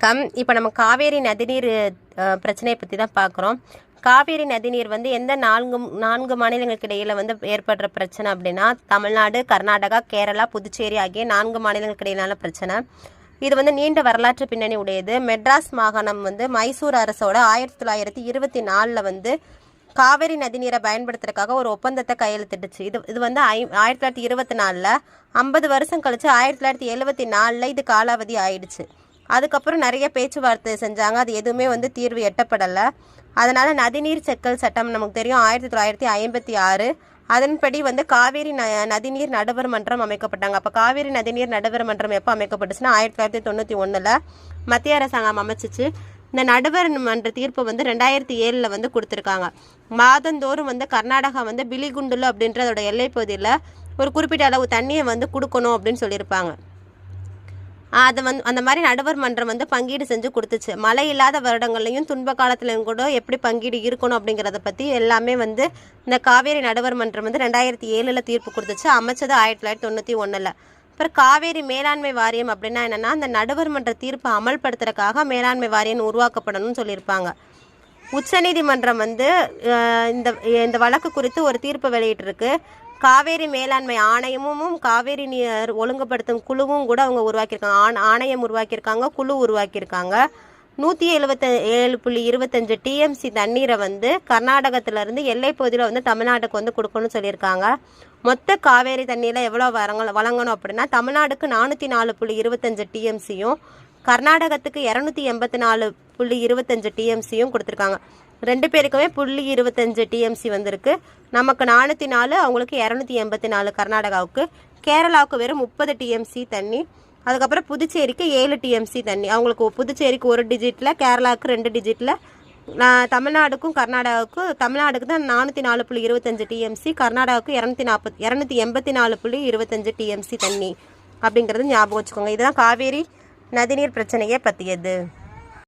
வணக்கம். இப்போ நம்ம காவேரி நதிநீர் பிரச்சனையை பற்றி தான் பார்க்குறோம் காவேரி நதிநீர் வந்து எந்த நான்கு நான்கு மாநிலங்களுக்கு இடையில் வந்து ஏற்படுற பிரச்சனை அப்படின்னா தமிழ்நாடு கர்நாடகா கேரளா புதுச்சேரி ஆகிய நான்கு மாநிலங்களுக்கு இடையிலான பிரச்சனை. இது வந்து நீண்ட வரலாற்று பின்னணி உடையது. மெட்ராஸ் மாகாணம் வந்து மைசூர் அரசோட ஆயிரத்தி தொள்ளாயிரத்தி இருபத்தி நாலில் வந்து காவேரி நதிநீரை பயன்படுத்துறதுக்காக ஒரு ஒப்பந்தத்தை கையெழுத்திட்டுச்சு. இது இது வந்து ஐ ஆயிரத்தி தொள்ளாயிரத்தி இருபத்தி நாலில் ஐம்பது வருஷம் கழிச்சு ஆயிரத்தி தொள்ளாயிரத்தி எழுபத்தி நாலில் இது காலாவதி ஆயிடுச்சு. அதுக்கப்புறம் நிறைய பேச்சுவார்த்தை செஞ்சாங்க. அது எதுவுமே வந்து தீர்வு எட்டப்படலை. அதனால் நதிநீர் செக்கல் சட்டம் நமக்கு தெரியும். ஆயிரத்தி தொள்ளாயிரத்தி ஐம்பத்தி ஆறு. அதன்படி வந்து காவேரி ந நதிநீர் நடுவர் மன்றம் அமைக்கப்பட்டாங்க. அப்போ காவேரி நதிநீர் நடுவர் மன்றம் எப்போ அமைக்கப்பட்டுச்சுன்னா ஆயிரத்தி தொள்ளாயிரத்தி தொண்ணூற்றி ஒன்றில் மத்திய அரசாங்கம் அமைச்சிச்சு. இந்த நடுவர் மன்ற தீர்ப்பு வந்து ரெண்டாயிரத்தி ஏழில் வந்து கொடுத்துருக்காங்க. மாதந்தோறும் வந்து கர்நாடகா வந்து பிலிகுண்டுலு அப்படின்ற அதோட பகுதியில் ஒரு குறிப்பிட்ட அளவு தண்ணியை வந்து கொடுக்கணும் அப்படின்னு சொல்லியிருப்பாங்க. அதை வந்து அந்த மாதிரி நடுவர் மன்றம் வந்து பங்கீடு செஞ்சு கொடுத்துச்சு. மழை இல்லாத வருடங்கள்லையும் துன்ப காலத்துலையும் கூட எப்படி பங்கீடு இருக்கணும் அப்படிங்கிறத பற்றி எல்லாமே வந்து இந்த காவேரி நடுவர் மன்றம் வந்து ரெண்டாயிரத்தி ஏழில் தீர்ப்பு கொடுத்துச்சு. அமைச்சது ஆயிரத்தி தொள்ளாயிரத்தி தொண்ணூற்றி ஒன்றில் அப்புறம் காவேரி மேலாண்மை வாரியம் அப்படின்னா என்னென்னா அந்த நடுவர் மன்ற தீர்ப்பை அமல்படுத்துறதுக்காக மேலாண்மை வாரியம் உருவாக்கப்படணும்னு சொல்லியிருப்பாங்க. உச்சநீதிமன்றம் வந்து இந்த இந்த வழக்கு குறித்து ஒரு தீர்ப்பு வெளியிட்டிருக்கு. காவேரி மேலாண்மை ஆணையமும் காவேரி நீர் ஒழுங்குபடுத்தும் குழுவும் கூட அவங்க உருவாக்கியிருக்காங்க. ஆண் ஆணையம் உருவாக்கியிருக்காங்க குழு உருவாக்கியிருக்காங்க. நூற்றி எழுபத்த ஏழு புள்ளி இருபத்தஞ்சு டிஎம்சி தண்ணீரை வந்து கர்நாடகத்திலேருந்து எல்லை பகுதியில் வந்து தமிழ்நாட்டுக்கு வந்து கொடுக்கணும்னு சொல்லியிருக்காங்க. மொத்த காவேரி தண்ணியில் எவ்வளோ வரங்க வழங்கணும் அப்படின்னா தமிழ்நாடுக்கு நானூற்றி நாலு புள்ளி இருபத்தஞ்சு டிஎம்சியும் கர்நாடகத்துக்கு இரநூத்தி எண்பத்தி நாலு புள்ளி இருபத்தஞ்சு டிஎம்சியும் கொடுத்துருக்காங்க. ரெண்டு பேருக்குமே புள்ளி இருபத்தஞ்சு டிஎம்சி வந்திருக்கு. நமக்கு நானூற்றி நாலு அவங்களுக்கு இரநூத்தி எண்பத்தி நாலு கர்நாடகாவுக்கு. கேரளாவுக்கு வெறும் முப்பது டிஎம்சி தண்ணி. அதுக்கப்புறம் புதுச்சேரிக்கு ஏழு டிஎம்சி தண்ணி. அவங்களுக்கு புதுச்சேரிக்கு ஒரு டிஜிட்டில் கேரளாவுக்கு ரெண்டு டிஜிட்டில் தமிழ்நாடுக்கும் கர்நாடகாவுக்கும் தமிழ்நாடுக்கு தான் நானூற்றி நாலு புள்ளி இருபத்தஞ்சு டிஎம்சி கர்நாடகாவுக்கு இரநூத்தி நாற்பத்தி இரநூத்தி எண்பத்தி நாலு புள்ளி இருபத்தஞ்சு டிஎம்சி தண்ணி. அப்படிங்கிறது ஞாபகம் வச்சுக்கோங்க. இதுதான் காவேரி நதிநீர் பிரச்சனையை பற்றியது